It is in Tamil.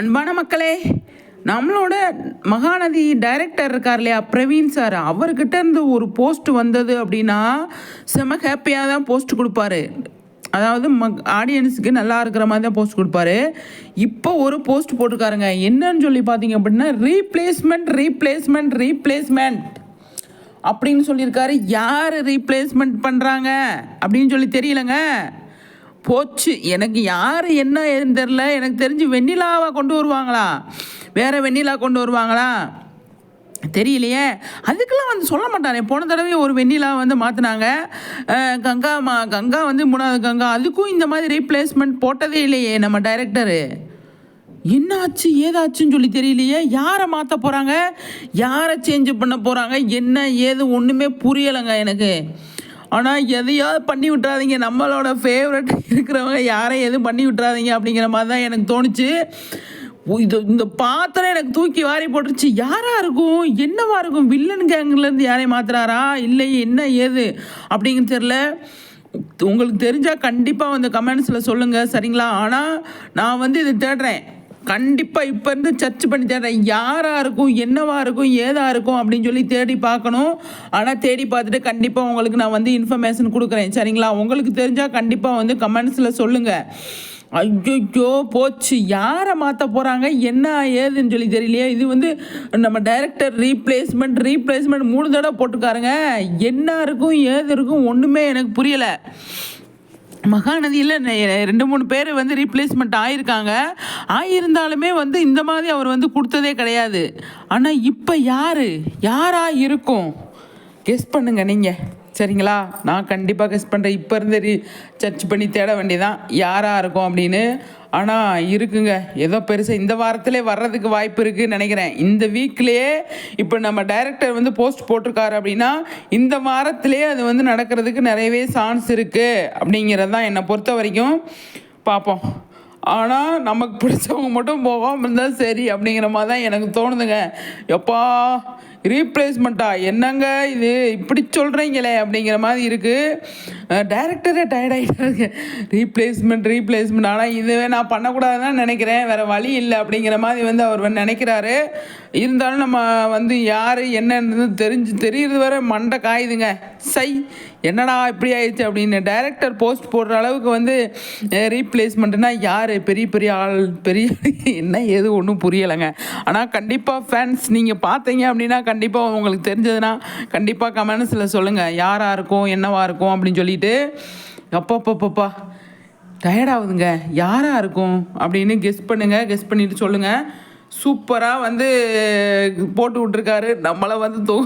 அன்பான மக்களே நம்மளோட மகாநதி டைரக்டர் இருக்கார் இல்லையா பிரவீன் சார் அவர்கிட்ட இருந்து ஒரு போஸ்ட் வந்தது அப்படின்னா செம ஹாப்பியாக தான் போஸ்ட் கொடுப்பாரு. அதாவது மக் ஆடியன்ஸுக்கு நல்லா இருக்கிற மாதிரி தான் போஸ்ட் கொடுப்பாரு. இப்போ ஒரு போஸ்ட் போட்டிருக்காருங்க. என்னன்னு சொல்லி பார்த்தீங்க அப்படின்னா ரீப்ளேஸ்மெண்ட் ரீப்ளேஸ்மெண்ட் ரீப்ளேஸ்மெண்ட் அப்படின்னு சொல்லியிருக்காரு. யார் ரீப்ளேஸ்மெண்ட் பண்ணுறாங்க அப்படின்னு சொல்லி தெரியலங்க. போச்சு. எனக்கு யார் என்ன ஏதுன்னு தெரில எனக்கு தெரிஞ்சு வெண்ணிலாவை கொண்டு வருவாங்களா? வேறு வெண்ணிலா கொண்டு வருவாங்களா? தெரியலையே. அதுக்கெல்லாம் வந்து சொல்ல மாட்டானே போன தடவை ஒரு வெண்ணிலா வந்து மாற்றினாங்க கங்கா மா கங்கா வந்து மூணாவது கங்கா. அதுக்கும் இந்த மாதிரி ரீப்ளேஸ்மெண்ட் போட்டதே இல்லையே நம்ம டைரக்டரு என்னாச்சு ஏதாச்சுன்னு சொல்லி தெரியலையே. யாரை மாற்ற போகிறாங்க யாரை சேஞ்ச் பண்ண போகிறாங்க என்ன ஏது ஒன்றுமே புரியலைங்க எனக்கு. ஆனால் எதையாவது பண்ணி விட்றாதீங்க நம்மளோட ஃபேவரட் இருக்கிறவங்க யாரையும் எதுவும் பண்ணி விட்றாதீங்க அப்படிங்கிற மாதிரி தான் எனக்கு தோணுச்சு. இது இந்த பாத்திரம் எனக்கு தூக்கி வாரி போட்டுருச்சு. யாராக இருக்கும்? என்னவா இருக்கும்? வில்லன் கேங்லேருந்து யாரையும் மாத்துறாரா? இல்லை என்ன ஏது? அப்படிங்கிறது தெரில உங்களுக்கு தெரிஞ்சால் கண்டிப்பாக வந்து கமெண்ட்ஸில் சொல்லுங்கள் சரிங்களா? ஆனால் நான் வந்து இதை தேடுறேன். கண்டிப்பாக இப்போ இருந்து சர்ச் பண்ணி தேடுறேன். யாராக இருக்கும் என்னவாக இருக்கும் ஏதா இருக்கும் அப்படின்னு சொல்லி தேடி பார்க்கணும். ஆனால் தேடி பார்த்துட்டு கண்டிப்பாக உங்களுக்கு நான் வந்து இன்ஃபர்மேஷன் கொடுக்குறேன். சரிங்களா? உங்களுக்கு தெரிஞ்சால் கண்டிப்பாக வந்து கமெண்ட்ஸில் சொல்லுங்கள் ஐயோ போச்சு. யாரை மாற்ற போகிறாங்க என்ன ஏதுன்னு சொல்லி தெரியலையே. இது வந்து நம்ம டைரக்டர் ரீப்ளேஸ்மெண்ட் ரீப்ளேஸ்மெண்ட் மூணு தடவை போட்டுக்காருங்க என்ன இருக்கும் ஏது இருக்கும் ஒன்றுமே எனக்கு புரியலை. மகாநதியில் ரெண்டு மூணு பேர் வந்து ரீப்ளேஸ்மெண்ட் ஆயிருக்காங்க. ஆயிருந்தாலுமே வந்து இந்த மாதிரி அவர் வந்து கொடுத்ததே கிடையாது. ஆனால் இப்போ யார்? யாராக இருக்கும்? கெஸ் பண்ணுங்க நீங்கள் சரிங்களா? நான் கண்டிப்பாக கெஸ் பண்ணுறேன் இப்போ இருந்து ரீ சர்ச் பண்ணி தேட வேண்டியதான் யாராக இருக்கும் அப்படின்னு. ஆனால் இருக்குங்க. ஏதோ பெருசாக இந்த வாரத்திலே வர்றதுக்கு வாய்ப்பு இருக்குன்னு நினைக்கிறேன். இந்த வீக்லேயே இப்போ நம்ம டைரக்டர் வந்து போஸ்ட் போட்டிருக்காரு அப்படின்னா இந்த வாரத்திலே அது வந்து நடக்கிறதுக்கு நிறையவே சான்ஸ் இருக்குது அப்படிங்கிறது தான் என்னை பொறுத்த வரைக்கும் பார்ப்போம். ஆனால் நமக்கு பிடிச்சவங்க மட்டும் போகாமல் இருந்தால் சரி அப்படிங்கிற மாதிரி தான் எனக்கு தோணுதுங்க. எப்பா ரீப்ளேஸ்மெண்ட்டா என்னங்க இது? இப்படி சொல்கிறீங்களே அப்படிங்கிற மாதிரி இருக்குது டைரக்டரே டயர்டாகிட்டாருங்க ரீப்ளேஸ்மெண்ட் ரீப்ளேஸ்மெண்ட் ஆனால் இதுவே நான் பண்ணக்கூடாதுன்னு நினைக்கிறேன். வேறு வழி இல்லை அப்படிங்கிற மாதிரி வந்து அவர் வந்து நினைக்கிறாரு. இருந்தாலும் நம்ம வந்து யார் என்னன்னு தெரிஞ்சு தெரியுறது வர மண்டை காயுதுங்க. சை என்னடா இப்படி ஆயிடுச்சு அப்படின்னு டைரக்டர் போஸ்ட் போடுற அளவுக்கு வந்து ரீப்ளேஸ்மெண்ட்னா யார்? பெரிய பெரிய ஆள் பெரிய என்ன ஏது ஒன்றும் புரியலைங்க. ஆனால் கண்டிப்பாக ஃபேன்ஸ் நீங்கள் பார்த்தீங்க அப்படின்னா கண்டிப்பாக உங்களுக்கு தெரிஞ்சதுன்னா கண்டிப்பாக கமெண்ட்ஸில் சொல்லுங்கள் யாராக இருக்கும் என்னவாக இருக்கும் அப்படின்னு சொல்லிட்டு அப்பப்பப்பப்பா. டயர்டாகுதுங்க யாராக இருக்கும் அப்படின்னு கெஸ் பண்ணுங்கள் கெஸ் பண்ணிவிட்டு சொல்லுங்கள் சூப்பராக வந்து போட்டு விட்ருக்காரு நம்மளை வந்து தூ